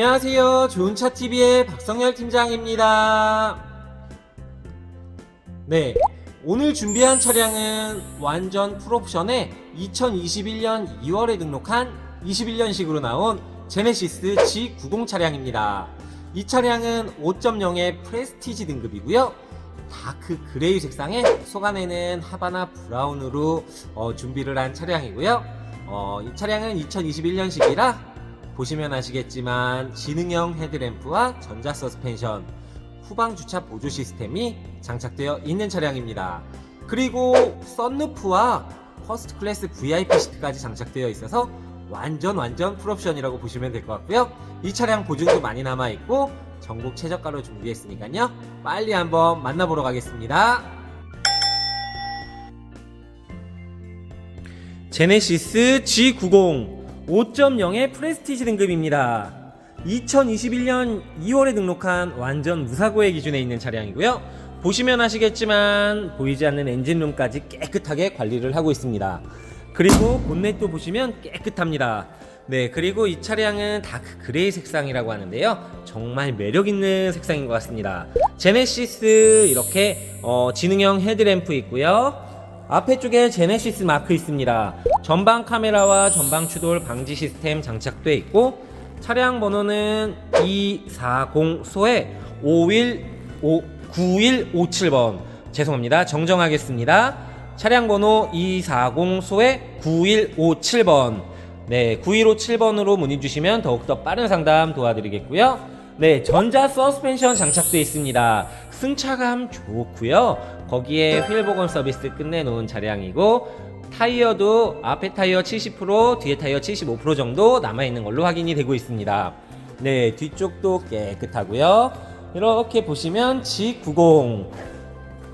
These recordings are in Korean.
안녕하세요. 좋은차TV의 박성열 팀장입니다. 네. 오늘 준비한 차량은 완전 풀옵션에 2021년 2월에 등록한 21년식으로 나온 제네시스 G90 차량입니다. 이 차량은 5.0의 프레스티지 등급이고요. 다크 그레이 색상에 속안에는 하바나 브라운으로 어, 준비를 한 차량이고요. 어, 이 차량은 2021년식이라 보시면 아시겠지만 지능형 헤드램프와 전자 서스펜션, 후방 주차 보조 시스템이 장착되어 있는 차량입니다. 그리고 썬루프와 퍼스트 클래스 VIP 시트까지 장착되어 있어서 완전 완전 풀옵션이라고 보시면 될 것 같고요. 이 차량 보증도 많이 남아 있고 전국 최저가로 준비했으니까요. 빨리 한번 만나보러 가겠습니다. 제네시스 G90 5.0의 프레스티지 등급입니다. 2021년 2월에 등록한 완전 무사고의 기준에 있는 차량이고요. 보시면 아시겠지만 보이지 않는 엔진룸까지 깨끗하게 관리를 하고 있습니다. 그리고 본넷도 보시면 깨끗합니다. 네, 그리고 이 차량은 다크 그레이 색상이라고 하는데요. 정말 매력 있는 색상인 것 같습니다. 제네시스 이렇게 어, 지능형 헤드램프 있고요. 앞에 쪽에 제네시스 마크 있습니다. 전방 카메라와 전방 추돌 방지 시스템 장착돼 있고 차량 번호는 240소에 51 9157번 죄송합니다. 정정하겠습니다. 차량 번호 240소에 9157번 네, 9157번으로 문의 주시면 더욱더 빠른 상담 도와드리겠고요. 네, 전자 서스펜션 장착되어 있습니다. 승차감 좋고요. 거기에 휠 복원 서비스 끝내놓은 차량이고 타이어도 앞에 타이어 70% 뒤에 타이어 75% 정도 남아있는 걸로 확인이 되고 있습니다. 네, 뒤쪽도 깨끗하고요. 이렇게 보시면 G90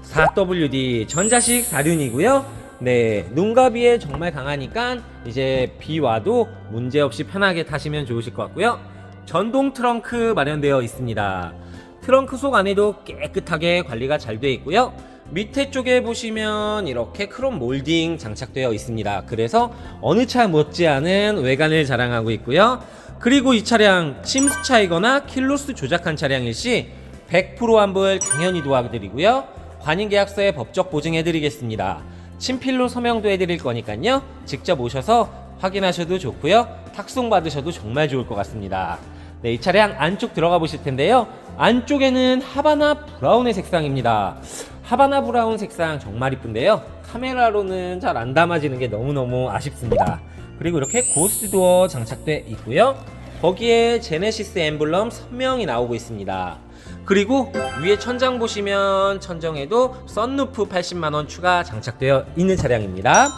4WD 전자식 사륜이고요. 네, 눈가비에 정말 강하니까 이제 비 와도 문제없이 편하게 타시면 좋으실 것 같고요. 전동 트렁크 마련되어 있습니다. 트렁크 속 안에도 깨끗하게 관리가 잘 되어 있고요. 밑에 쪽에 보시면 이렇게 크롬 몰딩 장착되어 있습니다. 그래서 어느 차 못지않은 외관을 자랑하고 있고요. 그리고 이 차량 침수차이거나 킬로수 조작한 차량일 시 100% 환불 당연히 도와드리고요. 관인 계약서에 법적 보증해 드리겠습니다. 친필로 서명도 해 드릴 거니까요. 직접 오셔서 확인하셔도 좋고요. 탁송 받으셔도 정말 좋을 것 같습니다. 네, 이 차량 안쪽 들어가 보실 텐데요. 안쪽에는 하바나 브라운의 색상입니다. 하바나 브라운 색상 정말 이쁜데요. 카메라로는 잘 안 담아지는 게 너무너무 아쉽습니다. 그리고 이렇게 고스트 도어 장착돼 있고요. 거기에 제네시스 엠블럼 선명히 나오고 있습니다. 그리고 위에 천장 보시면 천정에도 썬루프 80만원 추가 장착되어 있는 차량입니다.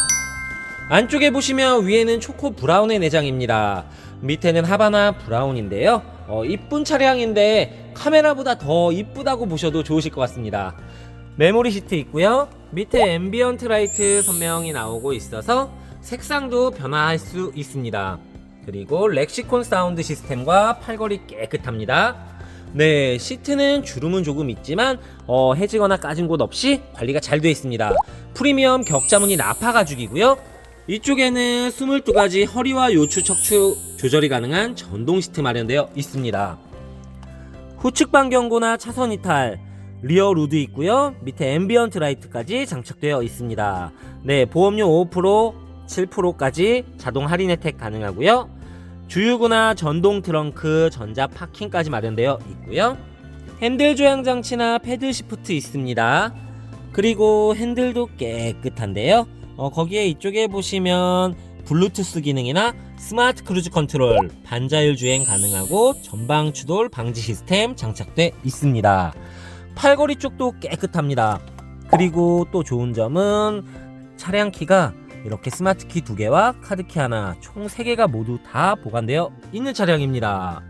안쪽에 보시면 위에는 초코 브라운의 내장입니다. 밑에는 하바나 브라운인데요. 어, 이쁜 차량인데 카메라보다 더 이쁘다고 보셔도 좋으실 것 같습니다. 메모리 시트 있고요. 밑에 앰비언트 라이트 선명히 나오고 있어서 색상도 변화할 수 있습니다. 그리고 렉시콘 사운드 시스템과 팔걸이 깨끗합니다. 네, 시트는 주름은 조금 있지만 어, 해지거나 까진 곳 없이 관리가 잘 되어 있습니다. 프리미엄 격자무늬 나파 가죽이고요. 이쪽에는 22가지 허리와 요추 척추 조절이 가능한 전동 시트 마련되어 있습니다. 후측 반경고나 차선 이탈, 리어 루드 있고요. 밑에 앰비언트 라이트까지 장착되어 있습니다. 네, 보험료 5%, 7%까지 자동 할인 혜택 가능하고요. 주유구나 전동 트렁크, 전자 파킹까지 마련되어 있고요. 핸들 조향 장치나 패드 시프트 있습니다. 그리고 핸들도 깨끗한데요. 어, 거기에 이쪽에 보시면 블루투스 기능이나 스마트 크루즈 컨트롤, 반자율 주행 가능하고 전방 추돌 방지 시스템 장착돼 있습니다. 팔걸이 쪽도 깨끗합니다. 그리고 또 좋은 점은 차량 키가 이렇게 스마트 키두 개와 카드 키 하나 총세 개가 모두 다 보관되어 있는 차량입니다.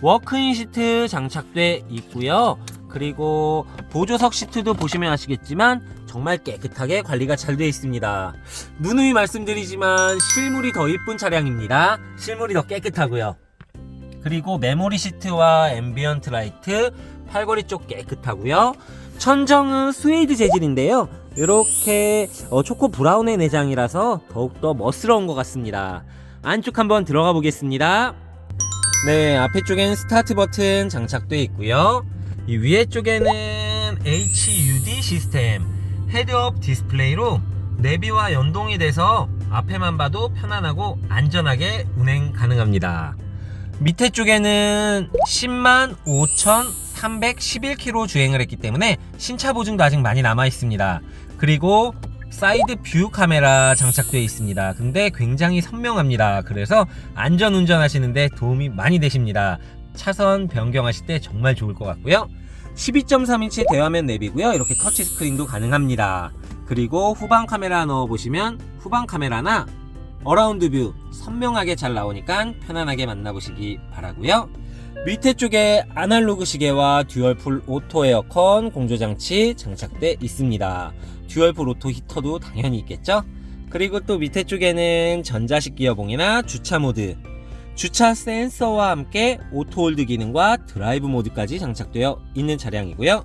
워크인 시트 장착돼 있고요. 그리고 보조석 시트도 보시면 아시겠지만 정말 깨끗하게 관리가 잘 되어 있습니다. 누누이 말씀드리지만 실물이 더 이쁜 차량입니다. 실물이 더 깨끗하고요. 그리고 메모리 시트와 앰비언트 라이트, 팔걸이 쪽 깨끗하고요. 천정은 스웨이드 재질인데요. 이렇게 어, 초코 브라운의 내장이라서 더욱더 멋스러운 것 같습니다. 안쪽 한번 들어가 보겠습니다. 네, 앞에 쪽엔 스타트 버튼 장착되어 있고요. 이 위에 쪽에는 HUD 시스템 헤드업 디스플레이로 내비와 연동이 돼서 앞에만 봐도 편안하고 안전하게 운행 가능합니다. 밑에 쪽에는 10만 5,311km 주행을 했기 때문에 신차 보증도 아직 많이 남아 있습니다. 그리고 사이드 뷰 카메라 장착되어 있습니다. 근데 굉장히 선명합니다. 그래서 안전 운전하시는데 도움이 많이 되십니다. 차선 변경하실 때 정말 좋을 것 같고요. 12.3인치 대화면 내비고요. 이렇게 터치 스크린도 가능합니다. 그리고 후방 카메라 넣어 보시면 후방 카메라나 어라운드 뷰 선명하게 잘 나오니까 편안하게 만나보시기 바라고요. 밑에 쪽에 아날로그 시계와 듀얼풀 오토 에어컨 공조장치 장착돼 있습니다. 듀얼풀 오토 히터도 당연히 있겠죠? 그리고 또 밑에 쪽에는 전자식 기어봉이나 주차 모드, 주차 센서와 함께 오토홀드 기능과 드라이브 모드까지 장착되어 있는 차량이고요.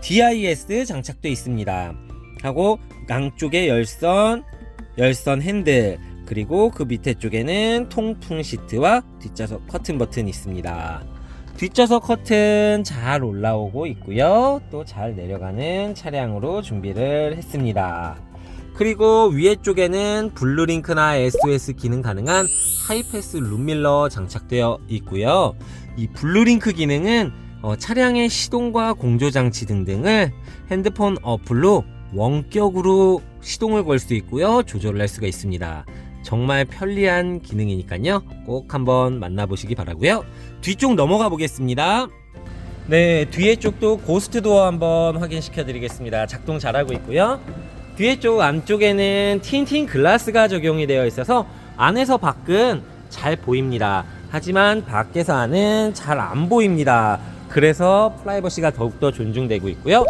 DIS 장착돼 있습니다. 하고 양쪽에 열선, 열선 핸들, 그리고 그 밑에 쪽에는 통풍 시트와 뒷좌석 커튼 버튼이 있습니다. 뒷좌석 커튼 잘 올라오고 있고요. 또 잘 내려가는 차량으로 준비를 했습니다. 그리고 위에 쪽에는 블루링크나 SOS 기능 가능한 하이패스 룸밀러 장착되어 있고요. 이 블루링크 기능은 어, 차량의 시동과 공조 장치 등등을 핸드폰 어플로 원격으로 시동을 걸 수 있고요. 조절을 할 수가 있습니다. 정말 편리한 기능이니까요. 꼭 한번 만나보시기 바라고요. 뒤쪽 넘어가 보겠습니다. 네, 뒤에 쪽도 고스트 도어 한번 확인시켜 드리겠습니다. 작동 잘하고 있고요. 뒤에 쪽 안쪽에는 틴틴 글라스가 적용이 되어 있어서 안에서 밖은 잘 보입니다. 하지만 밖에서 안은 잘 안 보입니다. 그래서 프라이버시가 더욱더 존중되고 있고요.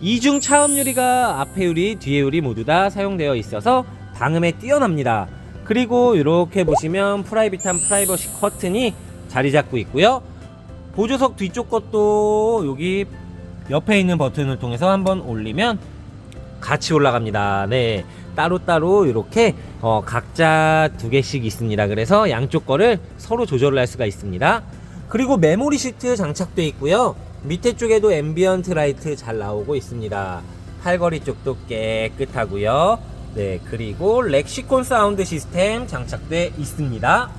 이중 차음 유리가 앞에 유리, 뒤에 유리 모두 다 사용되어 있어서 방음에 뛰어납니다. 그리고 이렇게 보시면 프라이빗한 프라이버시 커튼이 자리 잡고 있고요. 보조석 뒤쪽 것도 여기 옆에 있는 버튼을 통해서 한번 올리면 같이 올라갑니다. 네. 따로따로 이렇게 어, 각자 두 개씩 있습니다. 그래서 양쪽 거를 서로 조절을 할 수가 있습니다. 그리고 메모리 시트 장착되어 있고요. 밑에 쪽에도 앰비언트 라이트 잘 나오고 있습니다. 팔걸이 쪽도 깨끗하고요. 네, 그리고 렉시콘 사운드 시스템 장착돼 있습니다.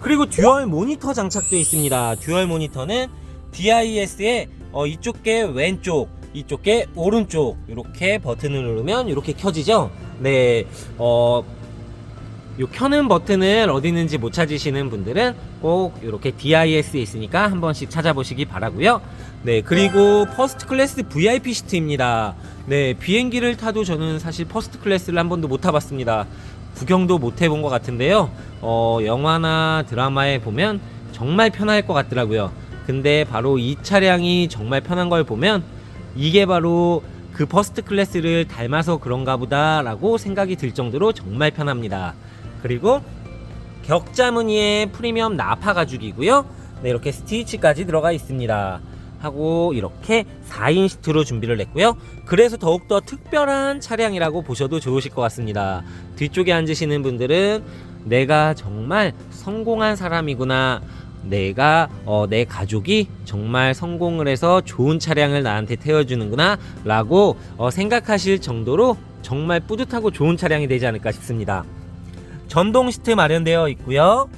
그리고 듀얼 모니터 장착되어 있습니다. 듀얼 모니터는 DIS의 어, 이쪽 게 왼쪽, 이쪽 게 오른쪽 이렇게 버튼을 누르면 이렇게 켜지죠. 네, 어, 요 켜는 버튼을 어디 있는지 못 찾으시는 분들은 꼭 이렇게 DIS에 있으니까 한 번씩 찾아보시기 바라고요. 네, 그리고 퍼스트 클래스 VIP 시트입니다. 네, 비행기를 타도 저는 사실 퍼스트 클래스를 한 번도 못 타봤습니다. 구경도 못 해본 것 같은데요. 어, 영화나 드라마에 보면 정말 편할 것 같더라고요. 근데 바로 이 차량이 정말 편한 걸 보면 이게 바로 그 퍼스트 클래스를 닮아서 그런가 보다라고 생각이 들 정도로 정말 편합니다. 그리고 격자 무늬의 프리미엄 나파 가죽이고요. 네, 이렇게 스티치까지 들어가 있습니다. 하고 이렇게 4인 시트로 준비를 했고요. 그래서 더욱더 특별한 차량이라고 보셔도 좋으실 것 같습니다. 뒤쪽에 앉으시는 분들은 내가 정말 성공한 사람이구나. 내가 어, 내 가족이 정말 성공을 해서 좋은 차량을 나한테 태워주는구나 라고 어, 생각하실 정도로 정말 뿌듯하고 좋은 차량이 되지 않을까 싶습니다. 전동 시트 마련되어 있고요.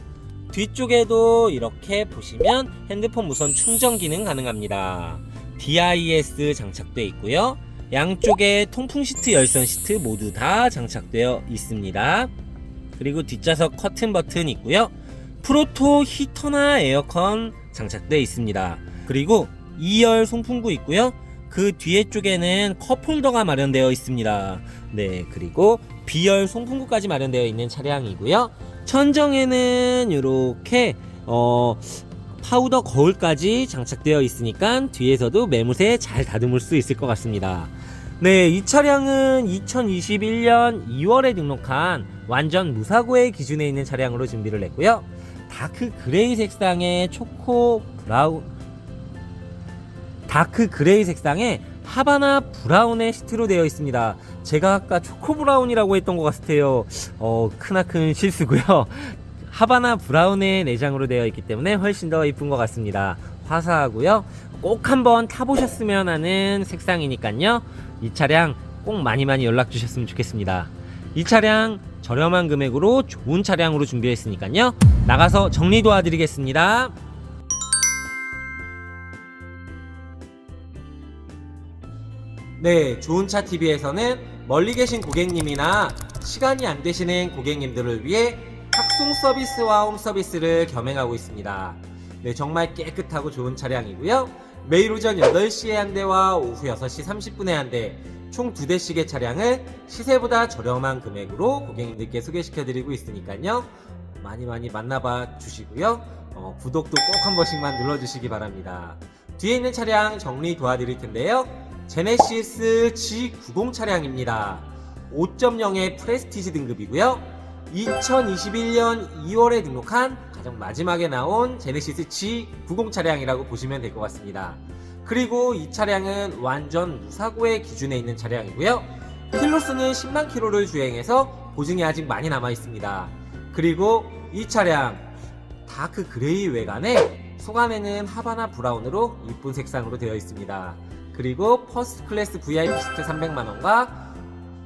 뒤쪽에도 이렇게 보시면 핸드폰 무선 충전 기능 가능합니다. DIS 장착되어 있고요. 양쪽에 통풍 시트, 열선 시트 모두 다 장착되어 있습니다. 그리고 뒷좌석 커튼 버튼 있고요. 프로토 히터나 에어컨 장착되어 있습니다. 그리고 2열 송풍구 있고요. 그 뒤에 쪽에는 컵홀더가 마련되어 있습니다. 네, 그리고 B열 송풍구까지 마련되어 있는 차량이고요. 천정에는 이렇게 어 파우더 거울까지 장착되어 있으니까 뒤에서도 매무새 잘 다듬을 수 있을 것 같습니다. 네, 이 차량은 2021년 2월에 등록한 완전 무사고의 기준에 있는 차량으로 준비를 했고요. 다크 그레이 색상의 초코 브라운 다크 그레이 색상의 하바나 브라운의 시트로 되어 있습니다. 제가 아까 초코 브라운이라고 했던 것 같아요. 어, 크나큰 실수고요. 하바나 브라운의 내장으로 되어 있기 때문에 훨씬 더 이쁜 것 같습니다. 화사하고요. 꼭 한번 타보셨으면 하는 색상이니까요. 이 차량 꼭 많이 많이 연락 주셨으면 좋겠습니다. 이 차량 저렴한 금액으로 좋은 차량으로 준비했으니까요. 나가서 정리 도와드리겠습니다. 네, 좋은 차 TV에서는 멀리 계신 고객님이나 시간이 안 되시는 고객님들을 위해 학송 서비스와 홈 서비스를 겸행하고 있습니다. 네, 정말 깨끗하고 좋은 차량이고요. 매일 오전 8시에 한 대와 오후 6시 30분에 한 대, 총 두 대씩의 차량을 시세보다 저렴한 금액으로 고객님들께 소개시켜드리고 있으니까요. 많이 많이 만나봐 주시고요. 어, 구독도 꼭 한 번씩만 눌러주시기 바랍니다. 뒤에 있는 차량 정리 도와드릴 텐데요. 제네시스 G90 차량입니다. 5.0의 프레스티지 등급이고요. 2021년 2월에 등록한 가장 마지막에 나온 제네시스 G90 차량이라고 보시면 될 것 같습니다. 그리고 이 차량은 완전 무사고의 기준에 있는 차량이고요. 킬로수는 10만 킬로를 주행해서 보증이 아직 많이 남아 있습니다. 그리고 이 차량 다크 그레이 외관에 속안에는 하바나 브라운으로 이쁜 색상으로 되어 있습니다. 그리고 퍼스트 클래스 VIP 시트 300만원과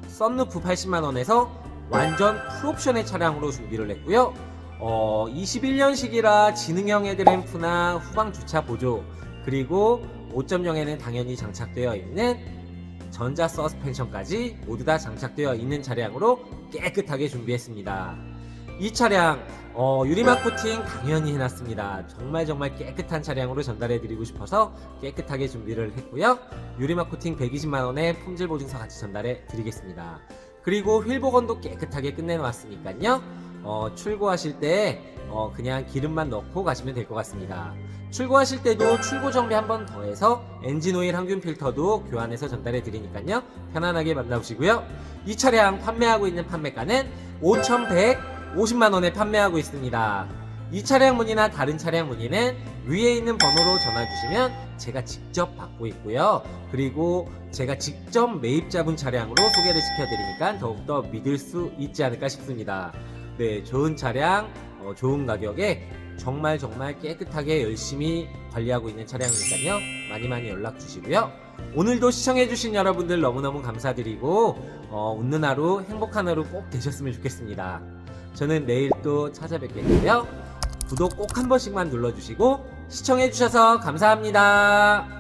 썬루프 80만원에서 완전 풀옵션의 차량으로 준비를 했고요. 어, 21년식이라 지능형 헤드램프나 후방 주차 보조 그리고 5.0에는 당연히 장착되어 있는 전자 서스펜션까지 모두 다 장착되어 있는 차량으로 깨끗하게 준비했습니다. 이 차량 어, 유리막 코팅 당연히 해놨습니다. 정말 정말 깨끗한 차량으로 전달해드리고 싶어서 깨끗하게 준비를 했고요. 유리막 코팅 120만원에 품질 보증서 같이 전달해드리겠습니다. 그리고 휠 복원도 깨끗하게 끝내놓았으니까요. 어, 출고하실 때 어, 그냥 기름만 넣고 가시면 될 것 같습니다. 출고하실 때도 출고 정비 한 번 더 해서 엔진 오일 항균 필터도 교환해서 전달해 드리니까요. 편안하게 만나보시고요. 이 차량 판매하고 있는 판매가는 5,150만 원에 판매하고 있습니다. 이 차량 문의나 다른 차량 문의는 위에 있는 번호로 전화 주시면 제가 직접 받고 있고요. 그리고 제가 직접 매입 잡은 차량으로 소개를 시켜드리니까 더욱더 믿을 수 있지 않을까 싶습니다. 네, 좋은 차량, 어, 좋은 가격에 정말 정말 깨끗하게 열심히 관리하고 있는 차량이니까요. 많이 많이 연락 주시고요. 오늘도 시청해주신 여러분들 너무너무 감사드리고, 어, 웃는 하루, 행복한 하루 꼭 되셨으면 좋겠습니다. 저는 내일 또 찾아뵙겠고요. 구독 꼭 한 번씩만 눌러주시고, 시청해주셔서 감사합니다.